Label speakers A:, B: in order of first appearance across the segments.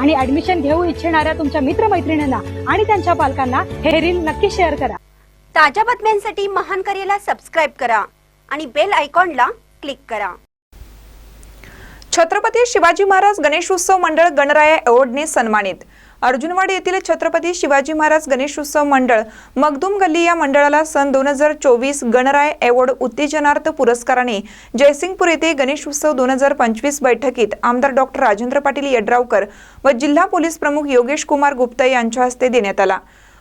A: आणि ऍडमिशन घेऊ इच्छिणाऱ्या तुमच्या मित्रमैत्रिणींना आणि त्यांच्या पालकांना हे रील नक्की शेअर करा.
B: ताज्या बातम्यांसाठी महान करेला सबस्क्राईब करा आणि बेल आयकॉनला क्लिक करा.
C: छत्रपती शिवाजी महाराज गणेशोत्सव मंडळ गणराया अवॉर्डने सन्मानित. अर्जुनवाडी येथील छत्रपती शिवाजी महाराज गणेशोत्सव मंडळ मगदुम गल्ली या मंडळाला सन दोन हजार चोवीस गणराय अवॉर्ड उत्तेजनार्थ पुरस्काराने जयसिंगपूर येथे गणेशोत्सव दोन हजार पंचवीस बैठकीत आमदार डॉक्टर राजेंद्र पाटील यड्रावकर व जिल्हा पोलीस प्रमुख योगेश कुमार गुप्ता यांच्या हस्ते देण्यात आला.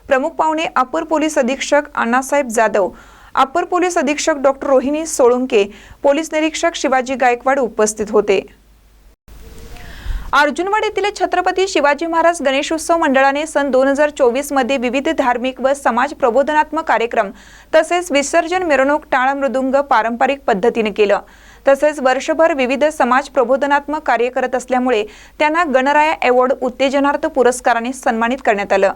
C: प्रमुख पाहुणे अपर पोलीस अधीक्षक अण्णासाहेब जाधव अपर पोलीस अधीक्षक डॉक्टर रोहिणी सोळुंके पोलीस निरीक्षक शिवाजी गायकवाड उपस्थित होते. अर्जुनवड येथील छत्रपती शिवाजी महाराज गणेशोत्सव मंडळाने सन दोन हजार चोवीसमध्ये विविध धार्मिक व समाज प्रबोधनात्मक कार्यक्रम तसेच विसर्जन मिरवणूक टाळ मृदुंग पारंपरिक पद्धतीने केलं. तसेच वर्षभर विविध समाज प्रबोधनात्मक कार्य करत असल्यामुळे त्यांना गणराया अवॉर्ड उत्तेजनार्थ पुरस्काराने सन्मानित करण्यात आलं.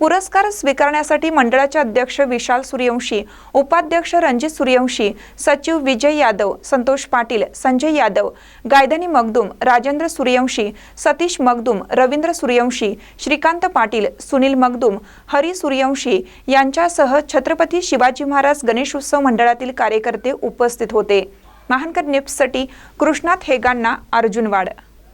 C: पुरस्कार स्वीकारण्यासाठी मंडळाचे अध्यक्ष विशाल सूर्यवंशी उपाध्यक्ष रणजित सूर्यवंशी सचिव विजय यादव संतोष पाटील संजय यादव गायधनी मगदुम राजेंद्र सूर्यवंशी सतीश मगदुम रवींद्र सूर्यवंशी श्रीकांत पाटील सुनील मगदुम हरी सूर्यवंशी यांच्यासह छत्रपती शिवाजी महाराज गणेशोत्सव मंडळातील कार्यकर्ते उपस्थित होते. महानकर निप्ससाठी कृष्णात हेगांना अर्जुनवाड.